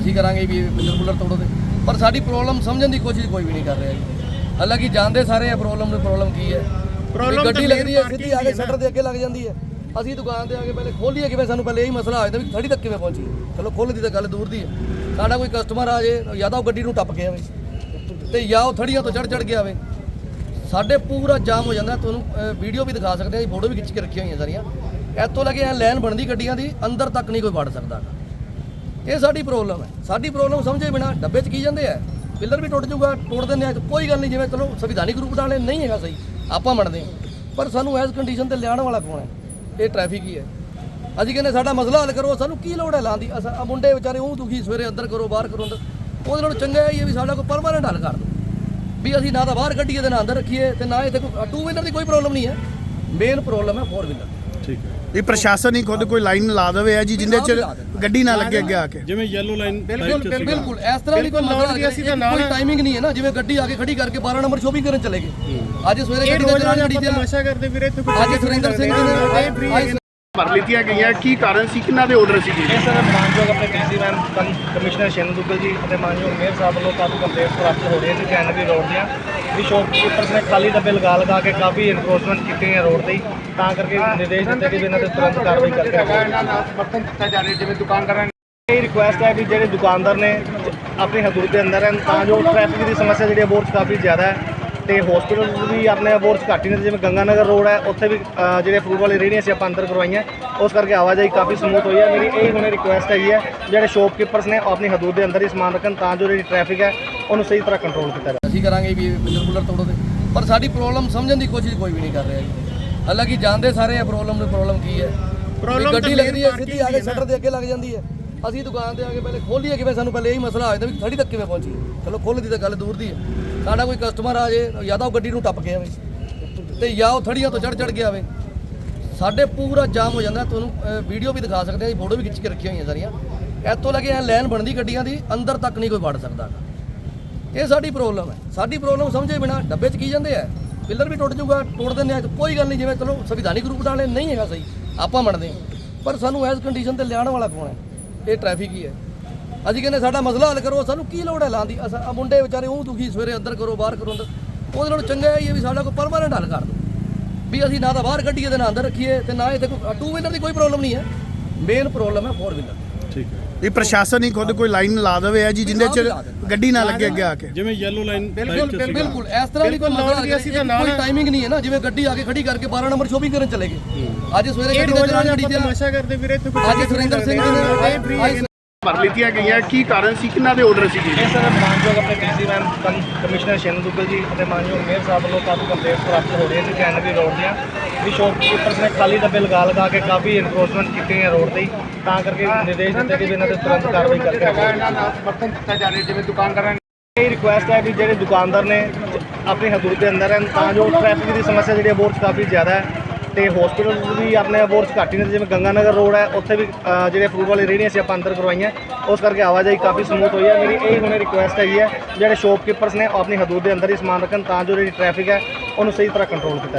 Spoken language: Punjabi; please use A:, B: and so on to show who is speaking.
A: ਅਸੀਂ ਕਰਾਂਗੇ ਵੀ ਪਿੱਲਰ ਪੁੱਲਰ ਤੋੜੋ ਦੇ ਪਰ ਸਾਡੀ ਪ੍ਰੋਬਲਮ ਸਮਝਣ ਦੀ ਕੋਸ਼ਿਸ਼ ਕੋਈ ਵੀ ਨਹੀਂ ਕਰ ਰਿਹਾ ਜੀ। ਹਾਲਾਂਕਿ ਜਾਣਦੇ ਸਾਰੇ ਆ ਪ੍ਰੋਬਲਮ ਨੂੰ ਪ੍ਰੋਬਲਮ ਕੀ ਹੈ। ਵੀ ਗੱਡੀ
B: ਤਾਂ
A: ਲੱਗਦੀ ਹੈ ਸਿੱਧੀ ਆ ਕੇ ਸ਼ਟਰ ਦੇ ਅੱਗੇ ਲੱਗ ਜਾਂਦੀ ਹੈ। ਅਸੀਂ ਦੁਕਾਨ ਤੇ ਆ ਕੇ ਪਹਿਲੇ ਖੋਲੀਏ ਕਿਵੇਂ ਸਾਨੂੰ ਪਹਿਲੇ ਇਹੀ ਮਸਲਾ ਆ ਜਾਂਦਾ ਵੀ ਸਾਡੀ ਤੱਕ ਕਿਵੇਂ ਪਹੁੰਚੀ ਚਲੋ ਖੋਲ੍ਹਣ ਦੀ ਤਾਂ ਗੱਲ ਦੂਰ ਦੀ ਹੈ। ਸਾਡਾ ਕੋਈ ਕਸਟਮਰ ਆ ਜੇ ਜਾਂ ਤਾਂ ਉਹ ਗੱਡੀ ਨੂੰ ਟੱਪ ਕੇ ਆਵੇ। ਤੇ ਜਾਂ ਉਹ ਥੜੀਆਂ ਤੋਂ ਚੜ ਚੜ ਕੇ ਆਵੇ। ਸਾਡੇ ਪੂਰਾ ਜਾਮ ਹੋ ਜਾਂਦਾ ਤੁਹਾਨੂੰ ਵੀਡੀਓ ਵੀ ਦਿਖਾ ਸਕਦੇ ਆ ਫੋਟੋ ਵੀ ਖਿੱਚ ਕੇ ਰੱਖੀਆਂ ਹੋਈਆਂ ਸਾਰੀਆਂ। ਇੱਥੋਂ ਲੱਗੇ ਐ ਲਾਈਨ ਬਣਦੀ ਗੱਡੀਆਂ ਦੀ ਅੰਦਰ ਤੱਕ ਨਹੀਂ ਕੋਈ ਵੜ ਸਕਦਾ। ਇਹ ਸਾਡੀ ਪ੍ਰੋਬਲਮ ਹੈ। ਸਾਡੀ ਪ੍ਰੋਬਲਮ ਸਮਝੇ ਬਿਨਾ ਡੱਬੇ 'ਚ ਕੀ ਜਾਂਦੇ ਆ? ਪਿੱਲਰ ਵੀ ਟੁੱਟ ਜਾਊਗਾ, ਤੋੜ ਦਿੰਦੇ ਆ। ਕੋਈ ਗੱਲ ਨਹੀਂ, ਜਿਵੇਂ ਚਲੋ ਸੰਵਿਧਾਨਿਕ ਰੂਪ ਵਾਲੇ ਨਹੀਂ ਹੈਗਾ ਸਹੀ। ਆਪਾਂ ਮੰਨਦੇ ਹਾਂ। ਪਰ ਸਾਨੂੰ ਐਸ ਕੰਡੀਸ਼ਨ ਤੇ ਲਿਆਉਣ ਵਾਲਾ ਕੌਣ ਹੈ? ਇਹ ਟ੍ਰੈਫਿਕ ਹੀ ਹੈ। ਅਸੀਂ ਕਹਿੰਦੇ ਸਾਡਾ ਮਸਲਾ ਹੱਲ ਕਰੋ, ਸਾਨੂੰ ਕੀ ਲੋੜ ਹੈ ਲਾਉਣ ਦੀ? ਅਸਾਂ ਆਹ ਮੁੰਡੇ ਵਿਚਾਰੇ ਉਹ ਦੁਖੀ, ਸਵੇਰੇ ਅੰਦਰ ਕਰੋ, ਬਾਹਰ ਕਰੋ ਅੰਦਰ। ਉਹਦੇ ਨਾਲੋਂ ਚੰਗਾ ਇਹ ਹੈ ਵੀ ਸਾਡਾ ਕੋਈ ਪਰਮਾਨੈਂਟ ਹੱਲ ਕਰ ਦਿਓ ਵੀ ਅਸੀਂ ਨਾ ਤਾਂ ਬਾਹਰ ਕੱਢੀਏ ਤੇ ਨਾ ਅੰਦਰ ਰੱਖੀਏ ਤੇ ਨਾ ਇੱਥੇ ਕੋਈ ਟੂ ਵੀਲਰ ਦੀ ਕੋਈ ਪ੍ਰੋਬਲਮ ਨਹੀਂ ਹੈ। ਮੇਨ ਪ੍ਰੋਬਲਮ ਹੈ ਫੋਰ ਵੀਲਰ
B: ਠੀਕ ਹੈ।
C: ਇਹ ਪ੍ਰਸ਼ਾਸਨ ਹੀ ਖੁਦ ਕੋਈ ਲਾਈਨ ਲਾ ਦੇਵੇ ਆ ਜੀ ਜਿੰਦੇ ਚ ਗੱਡੀ ਨਾ ਲੱਗੇ ਅੱਗੇ ਆ ਕੇ।
B: ਜਿਵੇਂ ਯੈਲੋ ਲਾਈਨ
A: ਬਿਲਕੁਲ ਬਿਲਕੁਲ ਇਸ ਤਰ੍ਹਾਂ ਦੀ ਕੋਈ ਮਸਲਾ ਨਹੀਂ ਅਸੀਂ ਤਾਂ ਕੋਈ ਟਾਈਮਿੰਗ ਨਹੀਂ ਹੈ ਨਾ ਜਿਵੇਂ ਗੱਡੀ ਆ ਕੇ ਖੜੀ ਕਰਕੇ 12 ਨੰਬਰ ਸ਼ੋਪਿੰਗ ਕਰਨ ਚਲੇ ਗਏ। ਅੱਜ ਸਵੇਰੇ ਗੱਡੀ ਦਾ ਚਲਾਨ ਗੱਡੀ ਤੇ
B: ਤਮਾਸ਼ਾ ਕਰਦੇ ਵੀਰੇ ਇੱਥੇ ਕੋਈ
A: ਅੱਜ ਸੁਰਿੰਦਰ ਸਿੰਘ ਜੀ ਨੇ ਅੱਜ
C: ਭਰ ਲਿੱਤੀਆਂ ਗਈਆਂ ਕੀ ਕਾਰਨ ਸੀ ਕਿੰਨਾ ਦੇ ਆਰਡਰ ਸੀ
D: ਇਹ ਸਰ ਮਾਨਯੋਗ ਆਪਣੇ DC ma'am com- commissioner Shain Duggal ji ਅਤੇ ਮਾਨਯੋਗ ਮੇਅਰ ਸਾਹਿਬ ਵੱਲੋਂ ਕਾਫੀ ਕੰਪਲੇਂਟਸ ਪ੍ਰਾਪਤ ਹੋ ਰਹੀਆਂ ਸੀ ਕੈਨਰੀ ਰੋਡ ਦੀਆਂ। ਵੀ ਸ਼ੌਪਕੀਪਰਸ ਨੇ ਖਾਲੀ ਡੱਬੇ ਲਗਾ ਲਗਾ ਕੇ ਕਾਫੀ ਇਨਫੋਰਸਮੈਂਟ ਕੀਤੀ ਹੈ ਰੋਡ ਤੇ ਹੀ। ਤਾਂ ਕਰਕੇ ਨਿਰਦੇਸ਼ ਦਿੱਤੇ ਕਿ ਵੀ ਇਹਨਾਂ ਤੇ ਤੁਰੰਤ ਕਾਰਵਾਈ ਕਰਕੇ
C: ਇਹਨਾਂ ਦਾ ਬਰਤਨ ਦਿੱਤਾ ਜਾ ਰਿਹਾ ਜਿਵੇਂ ਦੁਕਾਨਦਾਰਾਂ
D: ਇਹ ਰਿਕੁਐਸਟ ਹੈ ਵੀ ਜਿਹੜੇ ਦੁਕਾਨਦਾਰ ਨੇ ਆਪਣੀ ਹਦੂਦ ਦੇ ਅੰਦਰ ਹਨ ਤਾਂ ਜੋ ਟ੍ਰੈਫਿਕ ਦੀ ਸਮੱਸਿਆ ਜਿਹੜੀ ਅਬੋਰ 'ਚ ਕਾਫੀ ਜ਼ਿਆਦਾ ਹੈ। ਤੇ ਹਸਪੀਟਲ ਵੀ ਆਪਣੇ ਅਬੋਰ 'ਚ ਘੱਟ ਹੀ ਨੇ ਜਿਵੇਂ ਗੰਗਾਨਗਰ ਰੋਡ ਹੈ ਉੱਥੇ ਵੀ ਅ, ਜਿਹੜੇ ਫਰੂਟ ਵਾਲੀ ਰੇਹੜੀਆਂ ਸੀ ਆਪਾਂ ਅੰਦਰ ਕਰਵਾਈਆਂ। ਉਸ ਕਰਕੇ ਆਵਾਜਾਈ ਕਾਫੀ ਸਮੂਥ ਹੋਈ ਹੈ। ਮੇਰੀ ਇਹ ਹੁਣੇ ਰਿਕੁਐਸਟ ਹੈਗੀ ਹੈ ਜਿਹੜੇ ਸ਼ੌਪਕੀਪਰਸ ਨੇ ਉਹ ਆਪਣੀ ਹਦੂਦ ਦੇ ਅੰਦਰ ਹੀ ਸਮਾਨ ਰੱਖਣ ਤਾਂ ਜੋ ਜਿਹੜੀ ਟ੍ਰੈਫਿਕ ਹੈ ਉਹਨੂੰ ਸਹੀ ਤਰ੍ਹਾਂ ਕੰਟਰੋਲ ਕੀਤਾ ਜਾਵੇ।
A: ਅਸੀਂ ਕਰਾਂਗੇ ਵੀ ਪਿੱਲਰ ਪੁੱਲਰ ਤੋੜੋ ਦੇ ਪਰ ਸਾਡੀ ਪ੍ਰੋਬਲਮ ਸਮਝਣ ਦੀ ਕੋਸ਼ਿਸ਼ ਕੋਈ ਵੀ ਨਹੀਂ ਕਰ ਰਿਹਾ ਜੀ। ਹਾਲਾਂਕਿ ਜਾਣਦੇ ਸਾਰੇ ਆ ਪ੍ਰੋਬਲਮ ਨੂੰ ਪ੍ਰੋਬਲਮ ਕੀ ਹੈ।
B: Problem
A: ਗੱਡੀ
B: ਤਾਂ
A: ਲੱਗਦੀ ਹੈ ਸਿੱਧੀ ਆ ਕੇ ਸ਼ਟਰ ਦੇ ਅੱਗੇ ਲੱਗ ਜਾਂਦੀ ਹੈ। ਅਸੀਂ ਦੁਕਾਨ ਤੇ ਆ ਕੇ ਪਹਿਲੇ ਖੋਲੀਏ ਕਿਵੇਂ ਸਾਨੂੰ ਪਹਿਲੇ ਇਹੀ ਮਸਲਾ ਆ ਜਾਂਦਾ ਵੀ ਸਾਡੀ ਤੱਕ ਕਿਵੇਂ ਪਹੁੰਚੀ ਚਲੋ ਖੋਲ੍ਹਣ ਦੀ ਤਾਂ ਗੱਲ ਦੂਰ ਦੀ ਹੈ। ਸਾਡਾ ਕੋਈ ਕਸਟਮਰ ਆ ਜੇ, ਜਾਂ ਤਾਂ ਉਹ ਗੱਡੀ ਨੂੰ ਟੱਪ ਕੇ ਆਵੇ ਤੇ ਜਾਂ ਉਹ ਥੜੀਆਂ ਤੋਂ ਚੜ ਚੜ ਕੇ ਆਵੇ। ਸਾਡੇ ਪੂਰਾ ਜਾਮ ਹੋ ਜਾਂਦਾ, ਤੁਹਾਨੂੰ ਵੀਡੀਓ ਵੀ ਦਿਖਾ ਸਕਦੇ ਆ ਫੋਟੋ ਵੀ ਖਿੱਚ ਕੇ ਰੱਖੀਆਂ ਹੋਈਆਂ ਸਾਰੀਆਂ। ਇੱਥੋਂ ਲੱਗੇ ਐ ਲਾਈਨ ਬਣਦੀ ਗੱਡੀਆਂ ਦੀ, ਅੰਦਰ ਤੱਕ ਨਹੀਂ ਕੋਈ ਵੜ ਸਕਦਾ ਇਹ ਸਾਡੀ ਪ੍ਰੋਬਲਮ ਹੈ। ਸਾਡੀ ਪ੍ਰੋਬਲਮ ਸਮਝੇ ਬਿਨਾ ਡੱਬੇ 'ਚ ਕੀ ਜਾਂਦੇ ਆ? ਪਿੱਲਰ ਵੀ ਟੁੱਟ ਜਾਊਗਾ, ਤੋੜ ਦਿੰਦੇ ਆ, ਕੋਈ ਗੱਲ ਨਹੀਂ, ਜਿਵੇਂ ਚਲੋ ਸੰਵਿਧਾਨਿਕ ਰੂਪ ਵਾਲੇ ਨਹੀਂ ਹੈਗਾ ਸਹੀ, ਆਪਾਂ ਮੰਨਦੇ ਪਰ ਸਾਨੂੰ ਐਸ ਕੰਡੀਸ਼ਨ ਤੇ ਲਿਆਉਣ ਵਾਲਾ ਕੌਣ ਹੈ? ਇਹ ਟ੍ਰੈਫਿਕ ਹੀ ਹੈ। ਅਸੀਂ ਕਹਿੰਦੇ ਸਾਡਾ ਮਸਲਾ ਹੱਲ ਕਰੋ ਸਾਨੂੰ ਕੀ ਲੋੜ ਹੈ ਲਾਉਣ ਦੀ? ਅਸਾਂ ਆਹ ਮੁੰਡੇ ਵਿਚਾਰੇ ਉਹ ਦੁਖੀ ਸਵੇਰੇ ਅੰਦਰ ਕਰੋ ਬਾਹਰ ਕਰੋ ਅੰਦਰ। ਉਹਦੇ ਨਾਲੋਂ ਚੰਗਾ ਇਹ ਵੀ ਸਾਡਾ ਕੋਈ ਪਰਮਾਨੈਂਟ ਹੱਲ ਕਰ ਦਿਓ ਵੀ ਅਸੀਂ ਨਾ ਤਾਂ ਬਾਹਰ ਕੱਢੀਏ ਤੇ ਨਾ ਅੰਦਰ ਰੱਖੀਏ ਤੇ ਨਾ ਇੱਥੇ ਕੋਈ ਟੂ ਵੀਲਰ ਦੀ ਕੋਈ ਪ੍ਰੋਬਲਮ ਨਹੀਂ ਹੈ। ਮੇਨ ਪ੍ਰੋਬਲਮ ਹੈ ਫੋਰ ਵੀਲਰ
B: ਠੀਕ ਹੈ।
C: ਇਹ ਪ੍ਰਸ਼ਾਸਨ ਹੀ ਖੁਦ ਕੋਈ ਲਾਈਨ ਲਾ ਦੇਵੇ ਆ ਜੀ ਜਿੰਦੇ ਚ ਗੱਡੀ ਨਾ ਲੱਗੇ ਅੱਗੇ ਆ ਕੇ।
B: ਜਿਵੇਂ ਯੈਲੋ ਲਾਈਨ
A: ਬਿਲਕੁਲ ਬਿਲਕੁਲ ਇਸ ਤਰ੍ਹਾਂ ਦੀ ਕੋਈ ਮਸਲਾ ਨਹੀਂ ਅਸੀਂ ਤਾਂ ਕੋਈ ਟਾਈਮਿੰਗ ਨਹੀਂ ਹੈ ਨਾ ਜਿਵੇਂ ਗੱਡੀ ਆ ਕੇ ਖੜੀ ਕਰਕੇ 12 ਨੰਬਰ ਸ਼ੋਪਿੰਗ ਕਰਨ ਚਲੇ ਗਏ। ਅੱਜ ਸਵੇਰੇ ਗੱਡੀ ਦਾ ਚਲਾਨ ਗੱਡੀ ਤੇ
B: ਤਮਾਸ਼ਾ ਕਰਦੇ ਵੀਰੇ ਇੱਥੇ ਕੋਈ
A: ਅੱਜ ਸੁਰਿੰਦਰ ਸਿੰਘ ਜੀ ਨੇ।
C: ਭਰ ਲਿੱਤੀਆਂ ਗਈਆਂ। ਕੀ ਕਾਰਨ ਸੀ? ਕਿੰਨਾ ਦੇ ਆਰਡਰ ਸੀ
D: ਇਹ ਸਰ ਮਾਨਯੋਗ ਆਪਣੇ DC ma'am com- commissioner Shain Duggal ji ਅਤੇ ਮਾਨਯੋਗ ਮੇਅਰ ਸਾਹਿਬ ਵੱਲੋਂ ਕਾਫੀ ਕੰਪਲੇਂਟਸ ਪ੍ਰਾਪਤ ਹੋ ਰਹੀਆਂ ਸੀ ਕੈਨਰੀ ਰੋਡ ਦੀਆਂ। ਵੀ ਸ਼ੌਪਕੀਪਰਸ ਨੇ ਖਾਲੀ ਡੱਬੇ ਲਗਾ ਲਗਾ ਕੇ ਕਾਫੀ ਇਨਫੋਰਸਮੈਂਟ ਕੀਤੀ ਹੈ ਰੋਡ ਹੀ। ਤਾਂ ਕਰਕੇ ਨਿਰਦੇਸ਼ ਦਿੱਤੇ ਕਿ ਵੀ ਇਹਨਾਂ ਤੇ ਤੁਰੰਤ ਕਾਰਵਾਈ ਕਰਕੇ
C: ਇਹਨਾਂ ਦਾ ਬਰਤਨ ਦਿੱਤਾ ਜਾ ਰਿਹਾ ਜਿਵੇਂ ਦੁਕਾਨਦਾਰਾਂ
D: ਇਹ ਰਿਕੁਐਸਟ ਹੈ ਵੀ ਜਿਹੜੇ ਦੁਕਾਨਦਾਰ ਨੇ ਆਪਣੀ ਹਦੂਦ ਦੇ ਅੰਦਰ ਹਨ ਤਾਂ ਜੋ ਟ੍ਰੈਫਿਕ ਦੀ ਸਮੱਸਿਆ ਜਿਹੜੀ ਅਬੋਰ 'ਚ ਕਾਫੀ ਜ਼ਿਆਦਾ ਹੈ। ਤੇ ਹਸਪੀਟਲ ਵੀ ਆਪਣੇ ਅਬੋਰ ਘੱਟ ਹੀ ਨੇ ਜਿਵੇਂ ਗੰਗਾਨਗਰ ਰੋਡ ਹੈ ਉੱਥੇ ਵੀ ਅ, ਜਿਹੜੇ ਫਰੂਟ ਵਾਲੀ ਰੇਹੜੀਆਂ ਸੀ ਆਪਾਂ ਅੰਦਰ ਕਰਵਾਈਆਂ। ਉਸ ਕਰਕੇ ਆਵਾਜਾਈ ਕਾਫੀ ਸਮੂਥ ਹੋਈ ਹੈ। ਮੇਰੀ ਇਹ ਹੁਣੇ ਰਿਕੁਐਸਟ ਹੈਗੀ ਹੈ ਜਿਹੜੇ ਸ਼ੌਪਕੀਪਰਸ ਨੇ ਉਹ ਆਪਣੀ ਹਦੂਦ ਦੇ ਅੰਦਰ ਹੀ ਸਮਾਨ ਰੱਖਣ ਤਾਂ ਜੋ ਜਿਹੜੀ ਟ੍ਰੈਫਿਕ ਹੈ ਉਹਨੂੰ ਸਹੀ ਤਰ੍ਹਾਂ ਕੰਟਰੋਲ ਕੀਤਾ ਜਾਵੇ।